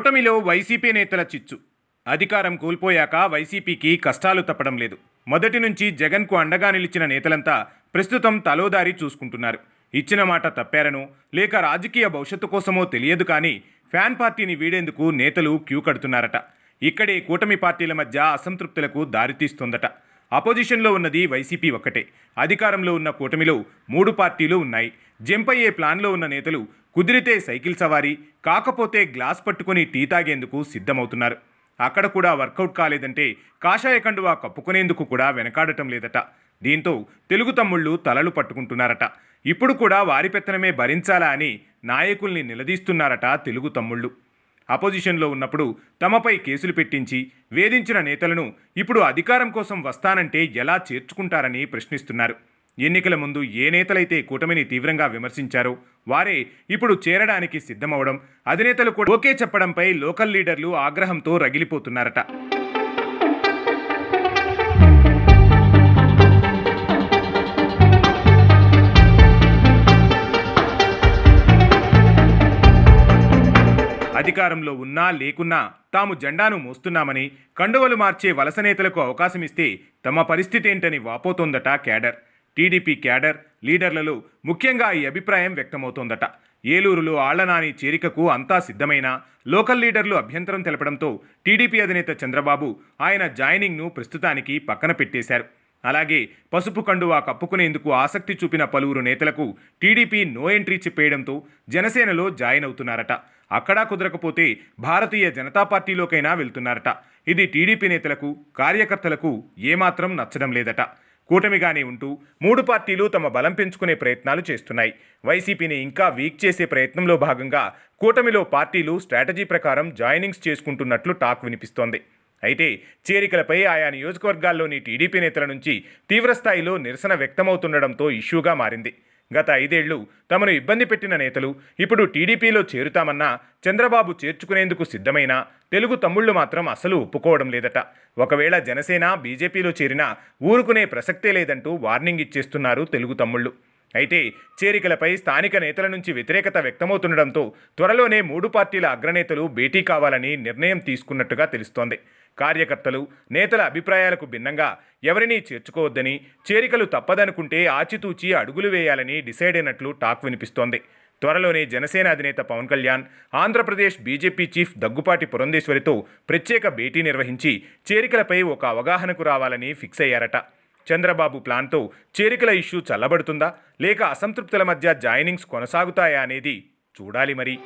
కూటమిలో వైసీపీ నేతల చిచ్చు. అధికారం కోల్పోయాక వైసీపీకి కష్టాలు తప్పడం లేదు. మొదటి నుంచి జగన్కు అండగా నిలిచిన నేతలంతా ప్రస్తుతం తలోదారి చూసుకుంటున్నారు. ఇచ్చిన మాట తప్పారనో లేక రాజకీయ భవిష్యత్తు కోసమో తెలియదు కానీ ఫ్యాన్ పార్టీని వీడేందుకు నేతలు క్యూ కడుతున్నారట. ఇక్కడే కూటమి పార్టీల మధ్య అసంతృప్తులకు దారితీస్తోందట అపోజిషన్లో ఉన్నది వైసీపీ ఒక్కటే. అధికారంలో ఉన్న కూటమిలో మూడు పార్టీలు ఉన్నాయి. జంప్ అయ్యే ప్లాన్లో ఉన్న నేతలు కుదిరితే సైకిల్ సవారీ కాకపోతే గ్లాస్ పట్టుకుని టీ తాగేందుకు సిద్ధమవుతున్నారు. అక్కడ కూడా వర్కౌట్ కాలేదంటే కాషాయ కండువా కప్పుకునేందుకు కూడా వెనకాడటం లేదట. దీంతో తెలుగు తమ్ముళ్ళు తలలు పట్టుకుంటున్నారట. ఇప్పుడు కూడా వారి పెత్తనమే భరించాలా అని నాయకుల్ని నిలదీస్తున్నారట తెలుగు తమ్ముళ్ళు. అపోజిషన్లో ఉన్నప్పుడు తమపై కేసులు పెట్టించి వేధించిన నేతలను ఇప్పుడు అధికారం కోసం వస్తానంటే ఎలా చేర్చుకుంటారని ప్రశ్నిస్తున్నారు. ఎన్నికల ముందు ఏ నేతలైతే కూటమిని తీవ్రంగా విమర్శించారో వారే ఇప్పుడు చేరడానికి సిద్ధమవడం అధినేతలు కూడా ఓకే చెప్పడంపై లోకల్ లీడర్లు ఆగ్రహంతో రగిలిపోతున్నారట. అధికారంలో ఉన్నా లేకున్నా తాము జెండాను మోస్తున్నామని కండువలు మార్చే వలస నేతలకు అవకాశమిస్తే తమ పరిస్థితి ఏంటని వాపోతోందట క్యాడర్. టీడీపీ క్యాడర్ లీడర్లలో ముఖ్యంగా ఈ అభిప్రాయం వ్యక్తమవుతోందట. ఏలూరులో ఆళ్ళనాని చేరికకు అంతా సిద్ధమైన లోకల్ లీడర్లు అభ్యంతరం తెలపడంతో టీడీపీ అధినేత చంద్రబాబు ఆయన జాయినింగ్ను ప్రస్తుతానికి పక్కన పెట్టేశారు. అలాగే పసుపు కండువా కప్పుకునేందుకు ఆసక్తి చూపిన పలువురు నేతలకు టీడీపీ నో ఎంట్రీ చెప్పేయడంతో జనసేనలో జాయిన్ అవుతున్నారట. అక్కడా కుదరకపోతే భారతీయ జనతా పార్టీలోకైనా వెళ్తున్నారట. ఇది టీడీపీ నేతలకు కార్యకర్తలకు ఏమాత్రం నచ్చడం లేదట. కూటమిగానే ఉంటూ మూడు పార్టీలు తమ బలం పెంచుకునే ప్రయత్నాలు చేస్తున్నాయి. వైసీపీని ఇంకా వీక్ చేసే ప్రయత్నంలో భాగంగా కూటమిలో పార్టీలు స్ట్రాటజీ ప్రకారం జాయినింగ్స్ చేసుకుంటున్నట్లు టాక్ వినిపిస్తోంది. అయితే చేరికలపై ఆయా నియోజకవర్గాల్లోని టీడీపీ నేతల నుంచి తీవ్రస్థాయిలో నిరసన వ్యక్తమవుతుండడంతో ఇష్యూగా మారింది. గత ఐదేళ్ళు తమను ఇబ్బంది పెట్టిన నేతలు ఇప్పుడు టీడీపీలో చేరుతామన్నా చంద్రబాబు చేర్చుకునేందుకు సిద్ధమైన తెలుగు తమ్ముళ్ళు మాత్రం అసలు ఒప్పుకోవడం లేదట. ఒకవేళ జనసేన బీజేపీలో చేరినా ఊరుకునే ప్రసక్తే లేదంటూ వార్నింగ్ ఇచ్చేస్తున్నారు తెలుగు తమ్ముళ్ళు. అయితే చేరికలపై స్థానిక నేతల నుంచి వ్యతిరేకత వ్యక్తమవుతుండడంతో త్వరలోనే మూడు పార్టీల అగ్రనేతలు భేటీ కావాలని నిర్ణయం తీసుకున్నట్టుగా తెలుస్తోంది. కార్యకర్తలు నేతల అభిప్రాయాలకు భిన్నంగా ఎవరినీ చేర్చుకోవద్దని చేరికలు తప్పదనుకుంటే ఆచితూచి అడుగులు వేయాలని డిసైడ్ అయినట్లు టాక్ వినిపిస్తోంది. త్వరలోనే జనసేన అధినేత పవన్ కళ్యాణ్ ఆంధ్రప్రదేశ్ బీజేపీ చీఫ్ దగ్గుపాటి పురంధేశ్వరితో ప్రత్యేక భేటీ నిర్వహించి చేరికలపై ఒక అవగాహనకు రావాలని ఫిక్స్ అయ్యారట. చంద్రబాబు ప్లాన్తో చేరికల ఇష్యూ చల్లబడుతుందా? లేక అసంతృప్తుల మధ్య జాయినింగ్స్ కొనసాగుతాయా అనేది చూడాలి మరి.